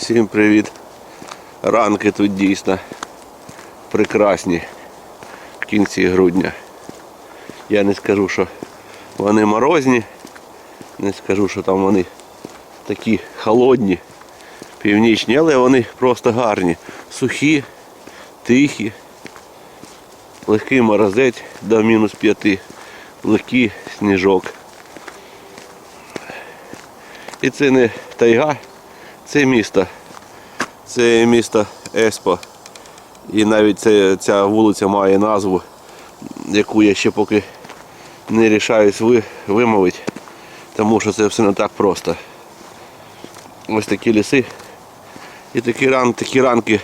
Всім привіт. Ранки тут дійсно прекрасні в кінці грудня. Я не скажу, що вони морозні, не скажу, що там вони такі холодні, північні, але вони просто гарні. Сухі, тихі, легкий морозець до мінус п'яти, легкий сніжок. І це не тайга, це місто. Це місто Еспо. І навіть це, ця вулиця має назву, яку я ще поки не рішаюсь ви, вимовити, тому що це все не так просто. Ось такі ліси і такі, ран, такі ранки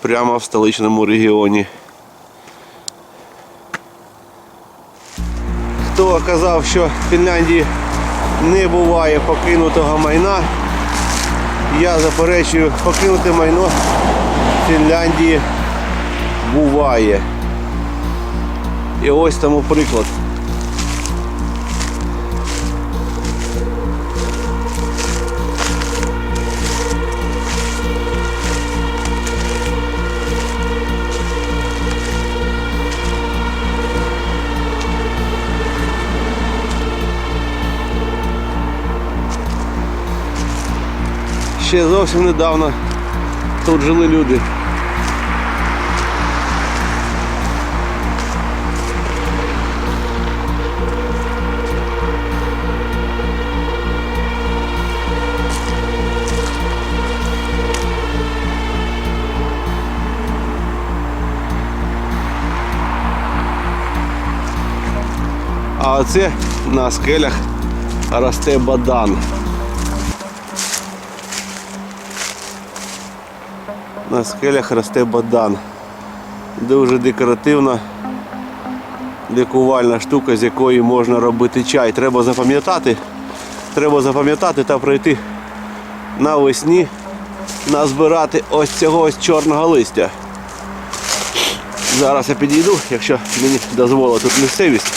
прямо в столичному регіоні. Хто казав, що в Фінляндії не буває покинутого майна, я заперечую, покинути майно Фінляндії буває. І ось тому приклад. Ще зовсім недавно тут жили люди. А оце на скелях росте бадан. На скелях росте бадан. Дуже декоративна лікувальна штука, з якої можна робити чай. Треба запам'ятати, треба запам'ятати та пройти навесні назбирати ось цього ось чорного листя. Зараз я підійду, якщо мені дозволить тут місцевість.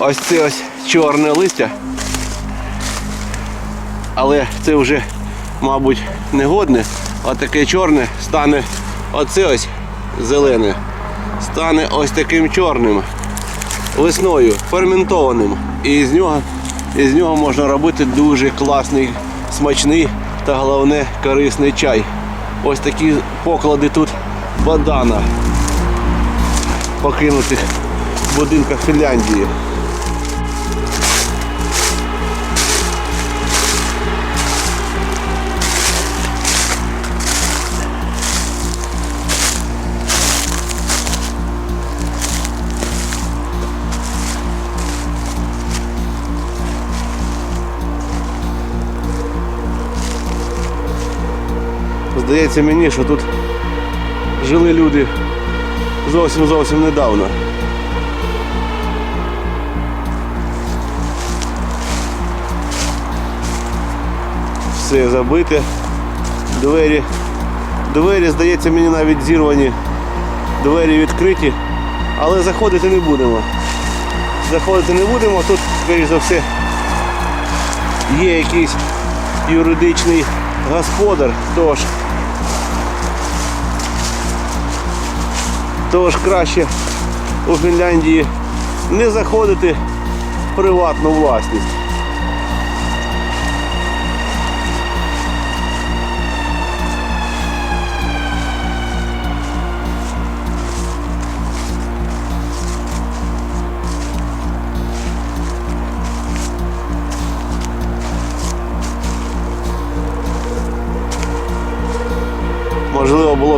Ось це ось чорне листя. Але це вже мабуть, негодне, а таке чорне стане оце ось зелене, стане ось таким чорним весною, ферментованим. І з нього, і з нього можна робити дуже класний, смачний та головне корисний чай. Ось такі поклади тут бадана покинутих в будинках Фінляндії. Здається мені, що тут жили люди зовсім зовсім недавно. Все забите. Двері. Двері, здається, мені навіть зірвані. Двері відкриті, але заходити не будемо. Заходити не будемо, тут, скоріш за все, є якийсь юридичний господар, тож тож краще у Фінляндії не заходити в приватну власність.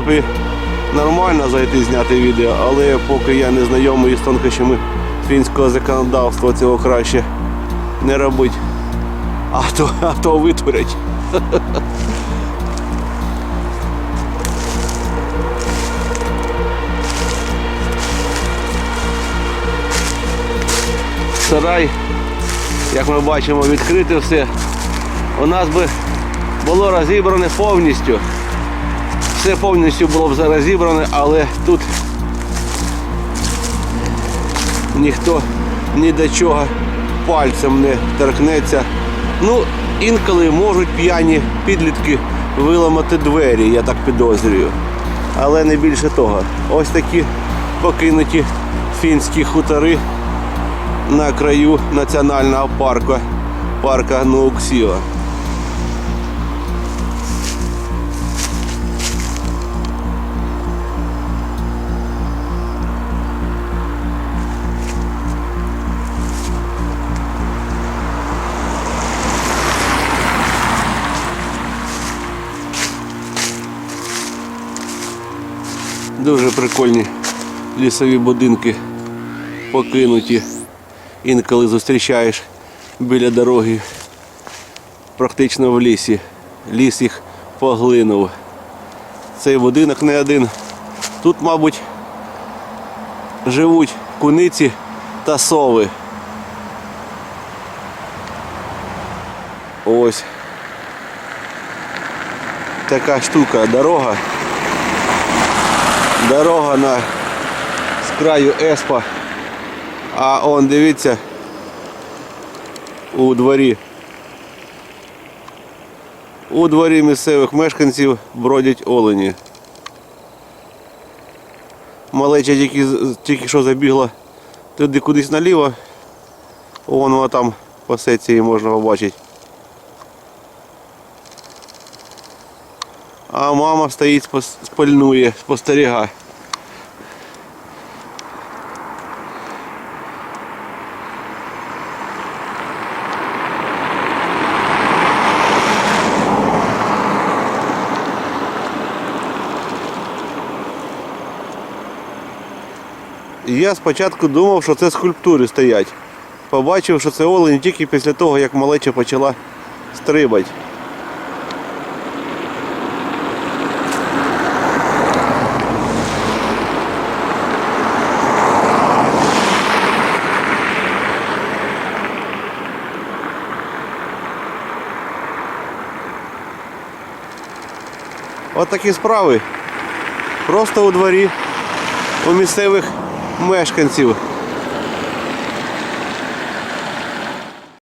Б нормально зайти зняти відео, але поки я не знайомий із тонкощами фінського законодавства, цього краще не робити. А то, а то витворять. Сарай, як ми бачимо, відкрите все. У нас би було розібране повністю все повністю було б зараз зібране, але тут ніхто ні до чого пальцем не торкнеться. Ну, інколи можуть п'яні підлітки виламати двері, я так підозрюю. Але не більше того. Ось такі покинуті фінські хутори на краю національного парку парка Нууксіва. Дуже прикольні лісові будинки покинуті. Інколи зустрічаєш біля дороги, практично в лісі. Ліс їх поглинув. Цей будинок не один. Тут, мабуть, живуть куниці та сови. Ось така штука, дорога. Дорога на з краю Еспа. А он дивіться у дворі. У дворі місцевих мешканців бродять олені. Малеча тільки, тільки що забігла туди кудись наліво. Вон вона там по секції можна побачити. А мама стоїть спальнує, спостерігає. Я спочатку думав, що це скульптури стоять. Побачив, що це олень тільки після того, як малеча почала стрибати. От такі справи. Просто у дворі у місцевих мешканців.